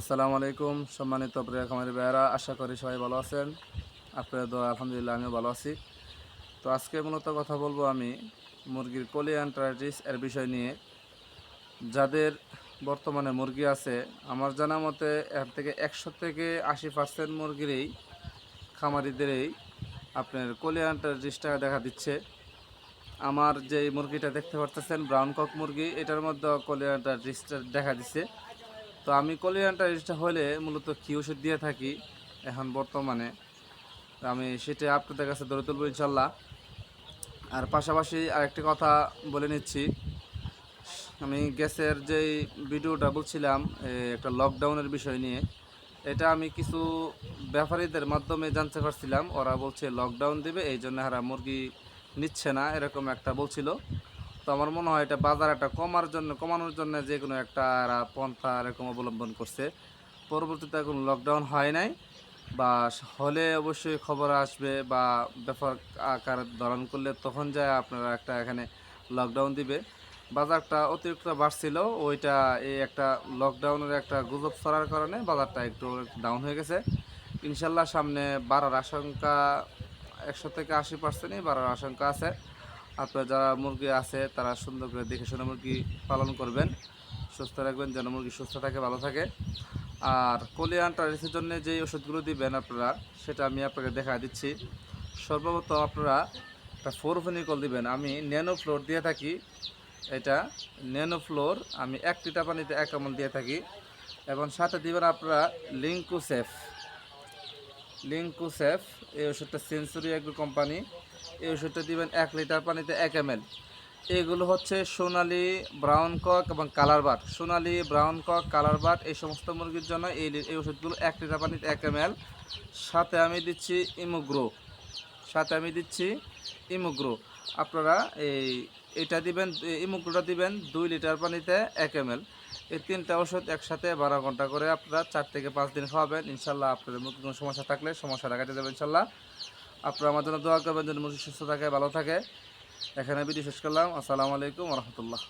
আসসালামু আলাইকুম, সম্মানিত প্রিয় খামারি ভাইয়ারা, আশা করি সবাই ভালো আছেন। আপনাদের দোয়া, আলহামদুলিল্লাহ আমিও ভালো আছি। তো আজকে মূলত কথা বলব আমি মুরগির কোলিয়ান্ট্রাইটিস এর বিষয় নিয়ে। যাদের বর্তমানে মুরগি আছে, আমার জানা মতে এর থেকে একশো থেকে আশি পার্সেন্ট মুরগিরই খামারিদেরই আপনার কোলিয়ান্ট্রাইটিসটা দেখা দিচ্ছে। আমার যে মুরগিটা দেখতে পারতেছেন, ব্রাউন কক মুরগি, এটার মধ্যে কোলিয়ান্ট্রাইটিসটা দেখা দিচ্ছে। তো আমি কোলিয়ান্টারিসটা হলে মূলত কি ওষুধ দিয়ে থাকি এখন বর্তমানে। আমি সেটা আপনাদের কাছে ধরে তুলব ইনশাল্লাহ। আর পাশাপাশি আরেকটি কথা বলে নিচ্ছি। আমি গ্যাসের যেই ভিডিওটা বলছিলাম একটা লকডাউনের বিষয় নিয়ে, এটা আমি কিছু ব্যাপারীদের মাধ্যমে জানতে পারছিলাম। ওরা বলছে লকডাউন দেবে, এই জন্য হারা মুরগি নিচ্ছে না, এরকম একটা বলছিল। আমার মনে হয় এটা বাজার একটা কমার জন্য, কমানোর জন্য যে কোনো একটা পন্থা এরকম অবলম্বন করছে। পরবর্তীতে কোনো লকডাউন হয় নাই, বা হলে অবশ্যই খবর আসবে বা ব্যাপার আকার ধারণ করলে তখন যায় আপনারা একটা এখানে লকডাউন দিবে। বাজারটা অতিরিক্ত বাড়ছিল, ওইটা এই একটা লকডাউনের একটা গুজব ছড়ার কারণে বাজারটা একটু ডাউন হয়ে গেছে। ইনশাল্লাহ সামনে বাড়ার আশঙ্কা একশো থেকে আশি পার্সেন্টই বাড়ার আশঙ্কা আছে। আপনার যারা মুরগি আছে, তারা সুন্দর করে দেখে শুনে মুরগি পালন করবেন। সুস্থ রাখবেন যেন মুরগি সুস্থ থাকে, ভালো থাকে। আর কোলিয়ান টাইরিসের জন্য যে ওষুধগুলো দিবেন আপনারা, সেটা আমি আপনাকে দেখা দিচ্ছি। সর্বপ্রথম আপনারা একটা ফোরফেনিকল দিবেন। আমি ন্যানো ফ্লোর দিয়ে থাকি। এটা ন্যানো ফ্লোর আমি এক লিটার পানিতে এক আমল দিয়ে থাকি। এবং সাথে দিবেন আপনারা লিঙ্কুসেফ। লিঙ্কুসেফ, এই ওষুধটা সেঞ্চুরি এগ্রো কোম্পানি এই ওষুধটা দিবেন এক লিটার পানিতে এক এম এগুলো হচ্ছে সোনালি ব্রাউন কক এবং কালার বাট সোনালি ব্রাউন কক কালার বাট এই সমস্ত মুরগির জন্য এই এই ওষুধগুলো এক লিটার পানিতে এক এম সাথে আমি দিচ্ছি ইমোগ্রো। সাথে আমি দিচ্ছি ইমোগ্রো। আপনারা এই, এটা দিবেন ইমোগ্রোটা দিবেন দুই লিটার পানিতে এক এম এই তিনটা ওষুধ একসাথে বারো ঘণ্টা করে আপনারা চার থেকে পাঁচ দিন খাওয়াবেন। ইনশাল্লাহ আপনাদের মুখে কোনো সমস্যা থাকলে সমস্যাটা কাটিয়ে দেবেন ইনশাল্লাহ। আপনারা আমার জন্য দোয়া করবেন, যেন মুখে সুস্থ থাকে, ভালো থাকে। এখানে ভিডিও শেষ করলাম। আসসালামু আলাইকুম রহমতুল্লাহ।